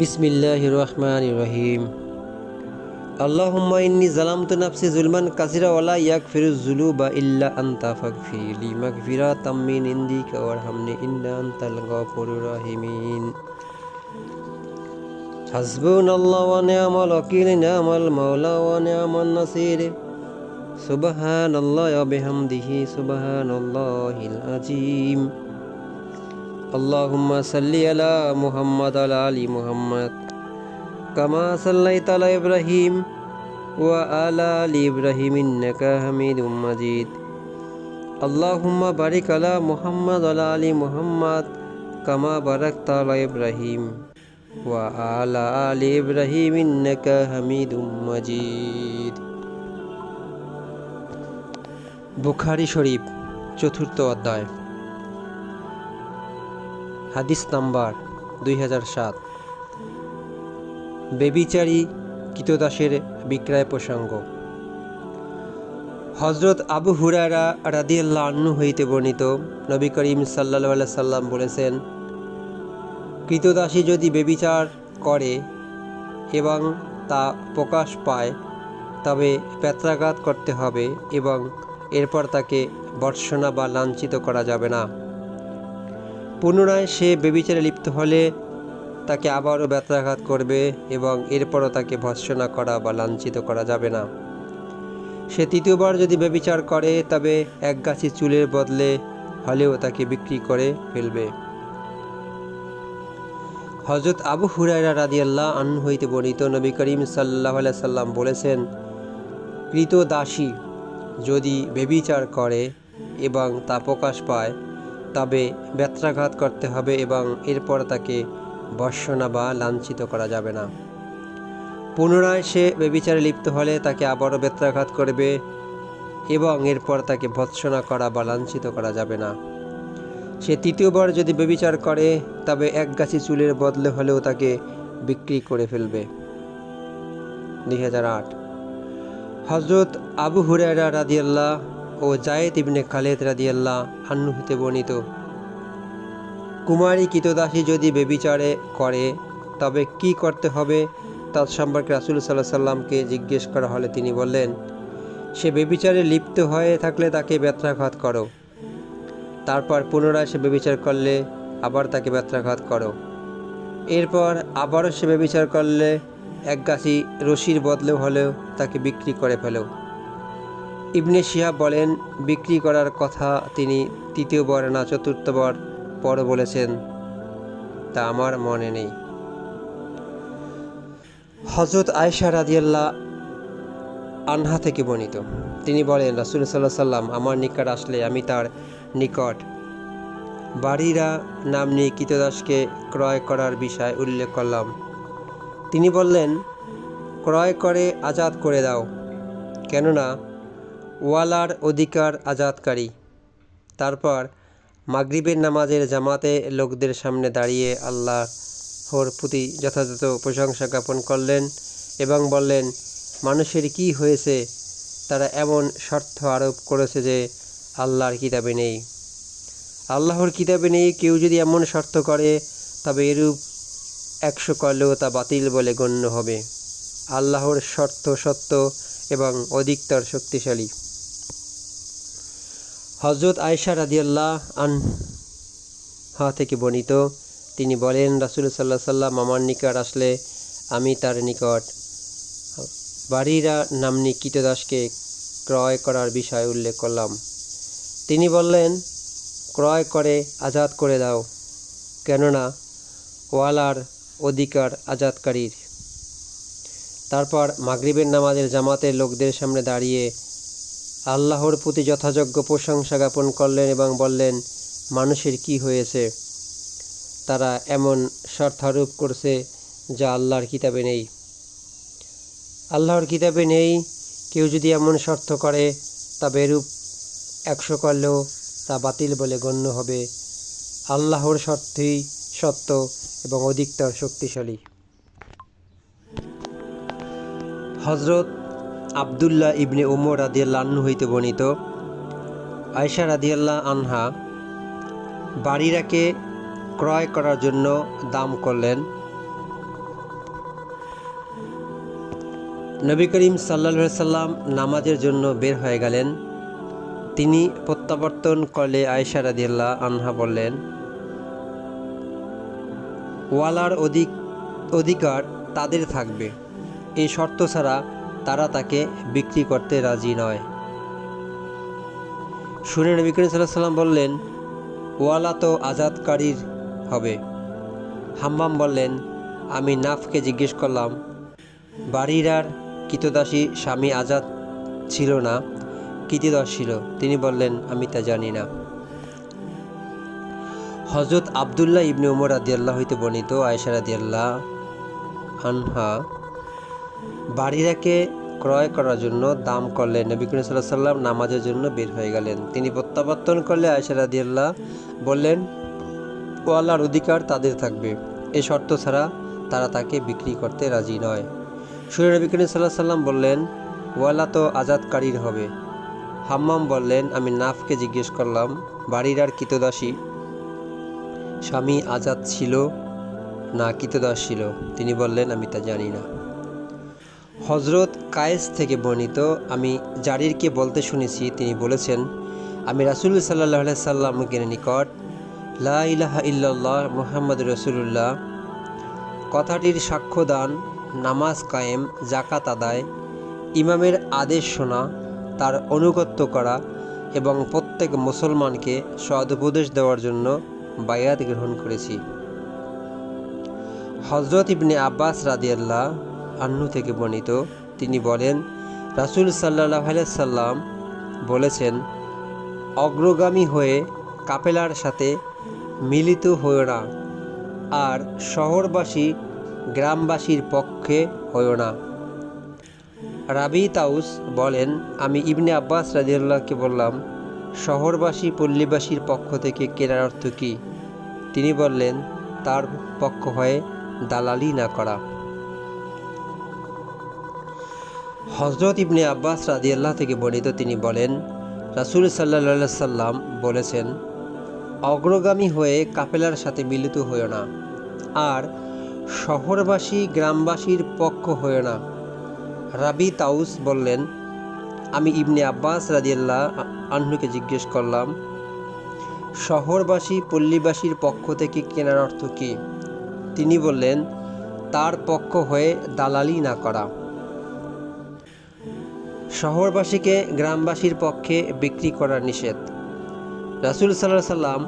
বিসমিল্লাহ রহমান রহিম আল্লাহুম্মা ইন্নি জালামতু নাফসি জুলমান কাসিরা ওয়ালা ইয়াগফিরুজ যুনুবা ইল্লা আনতা ফাগফিরলি মাগফিরাতাম মিন ইনদিকা ওয়ারহামনি ইন্না আনতাল গফুরুর রহিমিন। হাসবুনাল্লাহু ওয়া নি'মাল ওয়াকিল নি'মাল মাওলা ওয়া নি'মান নাসির। সুবহানাল্লাহি ওয়া বিহামদিহি সুবহানাল্লাহিল আযীম। আল্লাহুম্মা সাল্লি আলা মুহাম্মদ আলা আলী মুহাম্মদ, কামা সাল্লাই তালা ইব্রাহিম ওয়া আলা আলী ইব্রাহিম ইন্নাকা হামিদ মাজিদ। আল্লাহুম্মা বারিক আলা মুহাম্মদ আলা আলী মুহাম্মদ, কামা বারাক তালা ইব্রাহিম ওয়া আলা আলী ইব্রাহিম ইন্নাকা হামিদ মাজিদ। বুখারি শরীফ, চতুর্থ অধ্যায়। হাদিস নাম্বার দুই হাজার সাত। বেবিচারী কিতদাসের বিক্রয় প্রসঙ্গ। হজরত আবু হুরারা রাদিয়াল্লাহ আন্নু হইতে বর্ণিত নবী করিম সাল্লা সাল্লাম বলেছেন, কৃতদাসী যদি বেবিচার করে এবং তা প্রকাশ পায়, তবে পেত্রাঘাত করতে হবে এবং এরপর তাকে বর্ষণা বা লাঞ্ছিত করা যাবে না। পুনরায় সে বেবিচারে লিপ্ত হলে তাকে আবারও ব্যথাঘাত করবে এবং এরপরও তাকে ভৎসনা করা বা লাঞ্ছিত করা যাবে না। সে তৃতীয়বার যদি বেবিচার করে, তবে এক গাছি চুলের বদলে হলেও তাকে বিক্রি করে ফেলবে। হজরত আবু হুরাইরা রাদিয়াল্লাহ আন হইতে বর্ণিত নবী করিম সাল্লাহ সাল্লাম বলেছেন কৃত দাসী যদি বেবিচার করে এবং তা প্রকাশ পায় তবে ব্যত্রাঘাত করতে হবে এবং এরপর তাকে বর্ষণা বা লাঞ্ছিত করা যাবে না। পুনরায় সে বেবিচারে লিপ্ত হলে তাকে আবারও ব্যত্রাঘাত করবে এবং এরপর তাকে ভৎসনা করা বা লাঞ্ছিত করা যাবে না। সে তৃতীয়বার যদি বেবিচার করে, তবে এক গাছি চুলের বদলে হলেও তাকে বিক্রি করে ফেলবে। দুই হাজার আট। হজরত আবু হুরায়রা রাদিয়াল্লাহ ও জায়েদ ইবনে খালেদ রাদিয়াল্লাহ আন্নু হতে বর্ণিত। কুমারী কিতদাসী যদি বেবিচারে করে, তবে কি করতে হবে তার সম্পর্কে রাসুল সাল্লাহ সাল্লামকে জিজ্ঞেস করা হলে তিনি বললেন, সে বেবিচারে লিপ্ত হয়ে থাকলে তাকে ব্যত্রাঘাত করো। তারপর পুনরায় সে বেবিচার করলে আবার তাকে ব্যত্রাঘাত করো। এরপর আবারও সে বেবিচার করলে এক গাছি রশির বদলেও হলেও তাকে বিক্রি করে ফেলো। ইবনে শিহাব বলেন, বিক্রি করার কথা তিনি তৃতীয়বার না চতুর্থবার পর বলেছেন, তা আমার মনে নেই। হজরত আয়সা রাদিয়াল্লাহ আনহা থেকে বর্ণিত। তিনি বলেন, রাসুল সাল্লাহ সাল্লাম আমার নিকট আসলে আমি তার নিকট বাড়িরা নাম নিয়ে কীতদাসকে ক্রয় করার বিষয় উল্লেখ করলাম। তিনি বললেন, ক্রয় করে আজাদ করে দাও। কেননা ওয়ালার অধিকার আজাদকারী। তারপর মাগরিবের নামাজের জামাতে লোকদের সামনে দাঁড়িয়ে আল্লাহর প্রতি যথাযথ প্রশংসা জ্ঞাপন করলেন এবং বললেন, মানুষের কি হয়েছে? তারা এমন শর্ত আরোপ করেছে যে আল্লাহর কিতাবে নেই। আল্লাহর কিতাবে নেই, কেউ যদি এমন শর্ত করে, তবে এরূপ একশো করলেও তা বাতিল বলে গণ্য হবে। আল্লাহর শর্ত সত্য এবং অধিকতর শক্তিশালী। হজরত আয়সা রাদিয়াল্লাহ আন হা থেকে বর্ণিত। তিনি বলেন রাসুল সাল্লাহ সাল্লাম আমার নিকট আসলে আমি তার নিকট বাড়িরা নামনি কীতদাসকে ক্রয় করার বিষয় উল্লেখ করলাম। তিনি বললেন, ক্রয় করে আজাদ করে দাও, কেননা ওয়ালার অধিকার আজাদকারীর। তারপর মাগরিবের নামাজের জামাতের লোকদের সামনে দাঁড়িয়ে আল্লাহর প্রতি যথাযোগ্য প্রশংসা জ্ঞাপন করলেন এবং বললেন, মানুষের কি হয়েছে? তারা এমন শর্তারোপ করছে যা আল্লাহর কিতাবে নেই। আল্লাহর কিতাবে নেই। কেউ যদি এমন শর্ত করে, তবে এরূপ একশো করলেও তা বাতিল বলে গণ্য হবে। আল্লাহর শর্তেই সত্য এবং অধিকতর শক্তিশালী। হজরত আবদুল্লাহ ইবনে উমর রাদিয়াল্লাহ আন্নু হইতে বর্ণিত। আয়সা রাদিয়াল্লাহ আনহা বাড়িরাকে ক্রয় করার জন্য দাম করলেন। নবী করিম সাল্লা সাল্লাম নামাজের জন্য বের হয়ে গেলেন। তিনি প্রত্যাবর্তন করলে আয়সা রাদিয়াল্লাহ আনহা বললেন, ওয়ালার অধিক, অধিকার তাদের থাকবে। এই শর্ত ছাড়া তারা তাকে বিক্রি করতে রাজি নয়। শুনে নবী করিম সাল্লাহ সাল্লাম বললেন, ওয়ালা তো আজাদকারীর হবে। হাম্মাম বললেন, আমি নাফকে জিজ্ঞেস করলাম বাড়ির আর কিতদাসী স্বামী আজাদ ছিল না? কৃতিদাস ছিল? তিনি বললেন, আমি তা জানি না। হজরত আবদুল্লাহ ইবনে উমর আদিয়াল্লাহ হইতে বর্ণিত আয়সা রাদিয়াল্লাহ আনহা বাড়িরাকে ক্রয় করার জন্য দাম করলেন নবী করিম সাল্লাহ সাল্লাম নামাজের জন্য বের হয়ে গেলেন। তিনি প্রত্যাবর্তন করলে আয়সা রাদিয়াল্লাহ বললেন, ও আল্লাহর অধিকার তাদের থাকবে। এ শর্ত ছাড়া তারা তাকে বিক্রি করতে রাজি নয়। সুরে নবী করিম সাল্লাহ সাল্লাম বললেন, ওয়ালা তো আজাদকারীর হবে। হাম্মাম বললেন, আমি নাফকে জিজ্ঞেস করলাম, বাড়ির আর কিতদাসী? স্বামী আজাদ ছিল না কিতদাস ছিল। তিনি বললেন, আমি তা জানি না। হজরত কায়েস থেকে বর্ণিত আমি জারিরকে বলতে শুনেছি, তিনি বলেছেন, আমি রাসুল সাল্লাহ সাল্লামের নিকট লা ইলাহা ইল্লাল্লাহ মোহাম্মদ রসুল্লাহ কথাটির সাক্ষ্য দান, নামাজ কায়েম জাকাত আদায়, ইমামের আদেশ শোনা, তার অনুগত্য করা এবং প্রত্যেক মুসলমানকে সদ উপদেশ দেওয়ার জন্য বায়াত গ্রহণ করেছি। হজরত ইবনে আব্বাস রাদিয়াল্লাহ আন্নু থেকে বর্ণিত। তিনি বলেন, রাসুল সাল্লাহ সাল্লাম বলেছেন, অগ্রগামী হয়ে কাপেলার সাথে মিলিত হয়েও না, আর শহরবাসী গ্রামবাসীর পক্ষে হয়েও না। রাবি তাউস বলেন, আমি ইবনে আব্বাস রাজিউল্লাহকে বললাম, শহরবাসী পল্লীবাসীর পক্ষ থেকে কেনার অর্থ কী? তিনি বললেন, তার পক্ষ হয়ে দালালি না করা। হজরত ইবনে আব্বাস রাদিয়াল্লাহ থেকে বর্ণিত তিনি বলেন, রাসুল সাল্লা সাল্লাম বলেছেন, অগ্রগামী হয়ে কাপেলার সাথে মিলিত হয়েও না, আর শহরবাসী গ্রামবাসীর পক্ষ হয়েও না। রাবি তাউস বললেন, আমি ইবনে আব্বাস রাদিয়াল্লাহ আহ্নুকে জিজ্ঞেস করলাম, শহরবাসী পল্লীবাসীর পক্ষ থেকে কেনার অর্থ কী? তিনি বললেন, তার পক্ষ হয়ে দালালি না করা। শহরবাসীকে গ্রামবাসীর পক্ষে বিক্রি করা নিষেধ। রাসুল সাল্লাহ সাল্লাম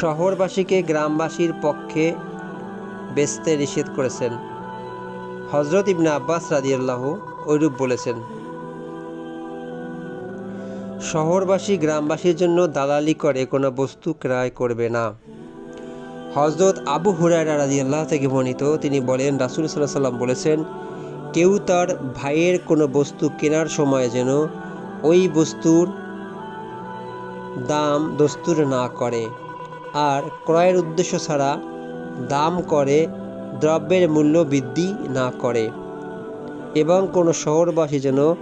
শহরবাসীকে গ্রামবাসীর পক্ষে বেচতে নিষেধ করেছেন। হজরত ইবনে আব্বাস রাদিয়াল্লাহ ওইরূপ বলেছেন, শহরবাসী গ্রামবাসীর জন্য দালালি করে কোনো বস্তু ক্রয় করবে না। হজরত আবু হুরায়রা রাদিয়াল্লাহ থেকে বর্ণিত তিনি বলেন, রাসুল সাল্লাহ সাল্লাম বলেছেন কেউ তার ভাইয়ের কোনো বস্তু কেনার সময় যেন ওই বস্তুর দাম দস্তুর না করে আর ক্রয়ের উদ্দেশ্য ছাড়া দাম করে দ্রব্যের মূল্য বৃদ্ধি না করে এবং কোনো শহরবাসী যেন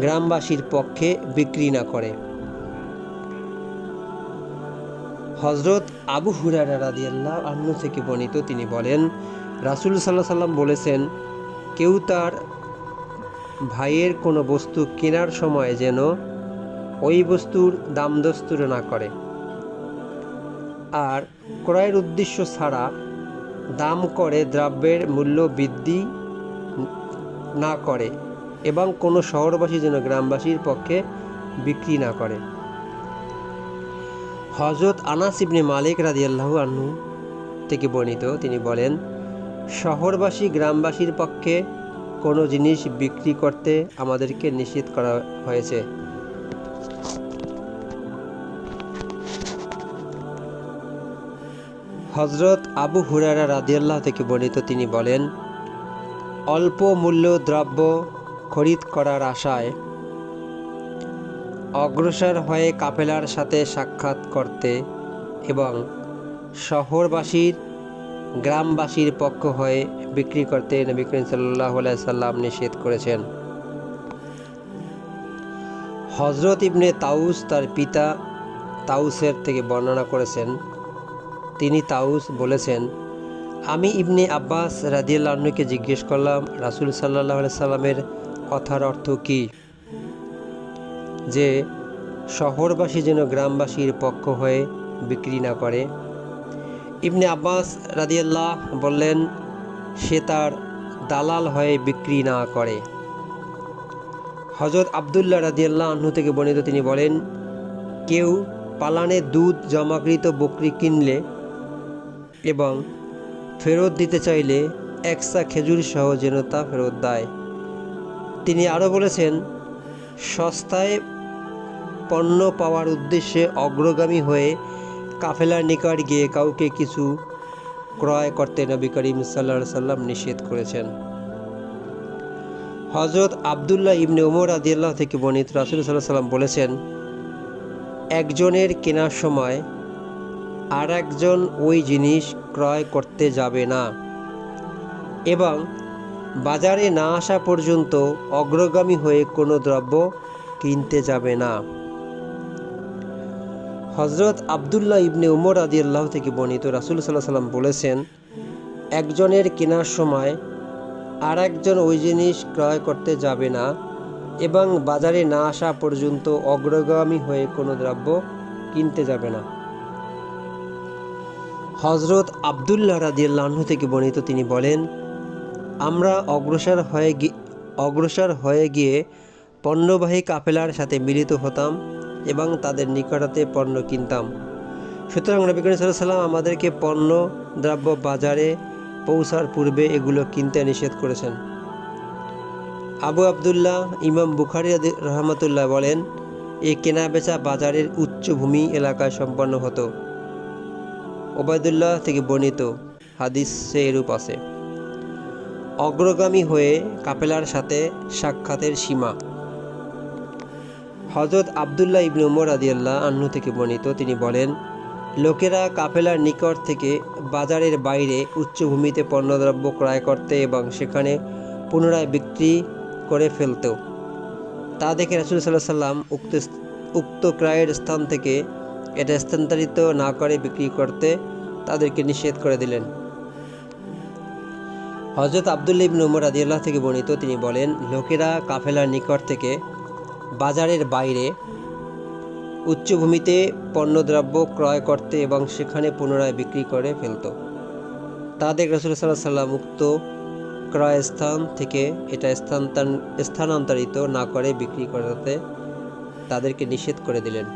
গ্রামবাসীর পক্ষে বিক্রি না করে। হজরত আবু হুরারা রাদিয়াল্লাহ আন্নু থেকে বর্ণিত তিনি বলেন, রাসুল সাল্লাহ সাল্লাম বলেছেন কেউ তার ভাইয়ের কোনো বস্তু কেনার সময় যেন ওই বস্তুর দাম দস্তুর না করে। আর ক্রয়ের উদ্দেশ্য ছাড়া দাম করে দ্রব্যের মূল্য বৃদ্ধি না করে এবং কোনো শহরবাসী যেন গ্রামবাসীর পক্ষে বিক্রি না করে। হজরত আনাস ইবনে মালিক রাদিয়াল্লাহু আনহু থেকে বর্ণিত তিনি বলেন শহরবাসী গ্রামবাসীর পক্ষে কোনো জিনিস বিক্রি করতে আমাদেরকে নিষেধ করা হয়েছে। হজরত আবু হুরারা রাদিয়াল্লাহ থেকে বর্ণিত তিনি বলেন, অল্প মূল্য দ্রব্য খরিদ করার আশায় অগ্রসর হয়ে কাফেলার সাথে সাক্ষাৎ করতে এবং শহরবাসীর গ্রামবাসীর পক্ষ হয়ে বিক্রি করতে নবী করিম সাল্লাহ সাল্লাম নিষেধ করেছেন। হজরত ইবনে তাউস তার পিতা তাউসের থেকে বর্ণনা করেছেন। তিনি তাউস বলেছেন, আমি ইবনে আব্বাস রাদিয়াল্লাহকে জিজ্ঞেস করলাম, রাসুল সাল্লাহ সাল্লামের কথার অর্থ কী? যে শহরবাসী যেন গ্রামবাসীর পক্ষ হয়ে বিক্রি না করে ইবনে আব্বাস রাদিয়াল্লাহ বললেন, সে তার দালাল হয়ে বিক্রি না করে। হজরত আবদুল্লাহ রাদিয়াল্লাহ আহ্ন থেকে বর্ণিত তিনি বলেন, কেউ পালানে দুধ জমাকৃত বকরি কিনলে এবং ফেরত দিতে চাইলে একসা খেজুর সহ যেন তা ফেরত দেয়। তিনি আরও বলেছেন, সস্তায় পণ্য পাওয়ার উদ্দেশ্যে অগ্রগামী হয়ে কাফেলার নিকট গিয়ে কাউকে কিছু ক্রয় করতে নবী করিম সাল্লা সাল্লাম নিষেধ করেছেন। হজরত আবদুল্লাহ ইবনে উমর আদিয়াল্লাহ থেকে বর্ণিত রাসুল সাল্লাহ সাল্লাম বলেছেন, একজনের কেনার সময় আর একজন ওই জিনিস ক্রয় করতে যাবে না এবং বাজারে না আসা পর্যন্ত অগ্রগামী হয়ে কোনো দ্রব্য কিনতে যাবে না। হজরত আবদুল্লাহ ইবনে উমর আদি আল্লাহ থেকে বর্ণিত রাসুল সাল্লাহ সাল্লাম বলেছেন, একজনের কেনার সময় আর একজন ওই জিনিস ক্রয় করতে যাবে না এবং বাজারে না আসা পর্যন্ত অগ্রগামী হয়ে কোনো দ্রব্য কিনতে যাবে না। হজরত আবদুল্লাহ রাদিয়াল্লাহ থেকে বর্ণিত তিনি বলেন, আমরা অগ্রসর হয়ে অগ্রসর হয়ে গিয়ে পণ্যবাহী কাফেলার সাথে মিলিত হতাম এবং তাদের নিকটাতে পণ্য কিনতাম। সুতরাং নবী করিম সাল্লাহ সাল্লাম আমাদেরকে পণ্য, দ্রব্য বাজারে পৌঁছার পূর্বে এগুলো কিনতে নিষেধ করেছেন। আবু আবদুল্লাহ ইমাম বুখারি রহমতুল্লাহ বলেন এই কেনাবেচা বাজারের উচ্চভূমি এলাকায় সম্পন্ন হতো। ওবায়দুল্লাহ থেকে বর্ণিত হাদিসে এরূপ আছে। অগ্রগামী হয়ে কাপেলার সাথে সাক্ষাতের সীমা। হজরত আবদুল্লাহ ইবনে উমর আদিয়াল্লাহ আন্নু থেকে বর্ণিত, তিনি বলেন, লোকেরা কাফেলার নিকট থেকে বাজারের বাইরে উচ্চভূমিতে পণ্যদ্রব্য ক্রয় করতে এবং সেখানে পুনরায় বিক্রি করে ফেলত তা দেখে রাসুল সাল্লাহ সাল্লাম উক্ত উক্ত ক্রয়ের স্থান থেকে এটা স্থানান্তরিত না করে বিক্রি করতে তাদেরকে নিষেধ করে দিলেন। হজরত আবদুল্লা ইবনে উমর আদিয়াল্লাহ থেকে বর্ণিত, তিনি বলেন, লোকেরা কাফেলার নিকট থেকে বাজারের বাইরে উচ্চভূমিতে পণ্যদ্রব্য ক্রয় করতে এবং সেখানে পুনরায় বিক্রি করে ফেলত। তাদের রসুল সাল্লাহ সাল্লাম উক্ত ক্রয় স্থান থেকে এটা স্থানান্তর স্থানান্তরিত না করে বিক্রি করাতে তাদেরকে নিষেধ করে দিলেন।